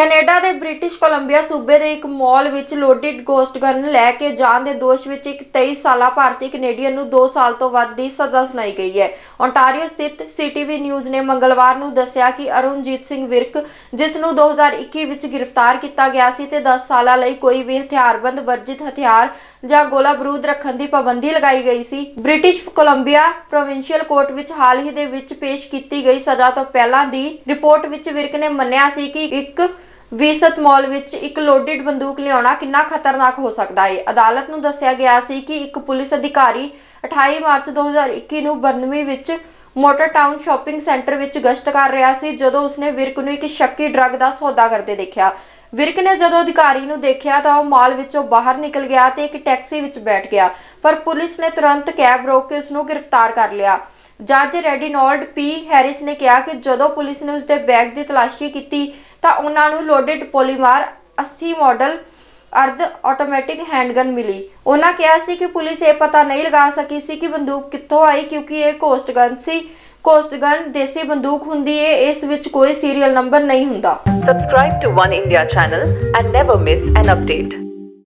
Canada ਦੇ British Columbia ਸੂਬੇ ਦੇ ਇੱਕ ਮਾਲ ਵਿੱਚ ਲੋਡਿਡ ਗੋਸਟ ਗਨ ਲੈ ਕੇ ਜਾਣ ਦੇ ਦੋਸ਼ ਵਿੱਚ ਇੱਕ 23 ਸਾਲਾ ਭਾਰਤੀ ਕੈਨੇਡੀਅਨ ਨੂੰ 2 ਸਾਲ ਤੋਂ ਵੱਧ ਦੀ ਸਜ਼ਾ ਸੁਣਾਈ ਗਈ ਹੈ। ਓਨਟਾਰੀਓ ਸਥਿਤ ਸੀਟੀਵੀ ਨਿਊਜ਼ ਨੇ ਮੰਗਲਵਾਰ ਨੂੰ ਦੱਸਿਆ ਕਿ ਅਰੁਣਜੀਤ ਸਿੰਘ ਵਿਰਕ, ਜਿਸ ਨੂੰ 2021 ਵਿੱਚ ਗ੍ਰਿਫਤਾਰ ਕੀਤਾ ਗਿਆ ਸੀ ਤੇ 10 ਸਾਲਾਂ ਲਈ ਕੋਈ ਵੀ ਹਥਿਆਰਬੰਦ ਵਰਜਿਤ ਹਥਿਆਰ ਜਾਂ ਗੋਲਾ ਬਰੂਦ ਰੱਖਣ ਦੀ ਪਾਬੰਦੀ ਲਗਾਈ ਗਈ ਸੀ। ਬ੍ਰਿਟਿਸ਼ ਕੋਲੰਬੀਆ ਪ੍ਰੋਵਿੰਸ਼ੀਅਲ ਕੋਰਟ ਵਿੱਚ ਹਾਲ ਹੀ ਦੇ ਵਿੱਚ ਪੇਸ਼ ਕੀਤੀ ਗਈ ਸਜ਼ਾ ਤੋਂ ਪਹਿਲਾਂ ਦੀ ਰਿਪੋਰਟ ਵਿੱਚ ਵਿਰਕ ਨੇ ਮੰਨਿਆ ਸੀ ਕਿ ਇੱਕ ਵੀਸਤ ਮਾਲ ਵਿੱਚ ਇੱਕ ਲੋਡਿਡ ਬੰਦੂਕ ਲਿਆਉਣਾ ਕਿੰਨਾ ਖਤਰਨਾਕ ਹੋ ਸਕਦਾ ਹੈ? ਅਦਾਲਤ ਨੂੰ ਦੱਸਿਆ ਗਿਆ ਸੀ ਕਿ ਇੱਕ ਪੁਲਿਸ ਅਧਿਕਾਰੀ 28 ਮਾਰਚ 2021 ਨੂੰ ਬਰਨਮੀ ਵਿੱਚ ਮੋਟਰ ਟਾਊਨ ਸ਼ਾਪਿੰਗ ਸੈਂਟਰ ਵਿੱਚ ਗਸ਼ਤ ਕਰ ਰਿਹਾ ਸੀ, ਜਦੋਂ ਉਸਨੇ ਵਿਰਕ ਨੂੰ ਇੱਕ ਸ਼ੱਕੀ ਡਰੱਗ ਦਾ ਸੌਦਾ ਕਰਦੇ ਦੇਖਿਆ। ਵਿਰਕ ਨੇ ਜਦੋਂ ਅਧਿਕਾਰੀ ਨੂੰ ਦੇਖਿਆ ਤਾਂ ਉਹ ਮਾਲ ਵਿੱਚੋਂ ਬਾਹਰ ਨਿਕਲ ਗਿਆ ਤੇ ਇੱਕ ਟੈਕਸੀ ਵਿੱਚ ਬੈਠ ਗਿਆ, ਪਰ ਪੁਲਿਸ ਨੇ ਤੁਰੰਤ ਕੈਬ ਰੋਕ ਕੇ ਉਸ ਨੂੰ ਗ੍ਰਿਫਤਾਰ ਕਰ ਲਿਆ। ਜੱਜ ਰੈਡੀਨੋਲਡ ਪੀ ਹੈਰਿਸ ਨੇ ਕਿਹਾ ਕਿ ਜਦੋਂ ਪੁਲਿਸ ਨੇ ਉਸ ਦੇ ਬੈਗ ਦੀ ਤਲਾਸ਼ੀ ਕੀਤੀ ਤਾਂ ਉਹਨਾਂ ਨੂੰ ਲੋਡਡ ਪੋਲੀਮਾਰ 80 ਮਾਡਲ ਅਰਧ ਆਟੋਮੈਟਿਕ ਹੈਂਡਗਨ ਮਿਲੀ। ਉਹਨਾਂ ਕਿਹਾ ਸੀ ਕਿ ਪੁਲਿਸ ਇਹ ਪਤਾ ਨਹੀਂ ਲਗਾ ਸਕੀ ਸੀ ਕਿ ਬੰਦੂਕ ਕਿੱਥੋਂ ਆਈ ਕਿਉਂਕਿ ਇਹ ਕੋਸਟ ਗਨ ਸੀ। ਕੋਸਟ ਗਨ ਦੇਸੀ ਬੰਦੂਕ ਹੁੰਦੀ ਹੈ ਇਸ ਵਿੱਚ ਕੋਈ ਸੀਰੀਅਲ ਨੰਬਰ ਨਹੀਂ ਹੁੰਦਾ। Subscribe to One India channel and never miss an update.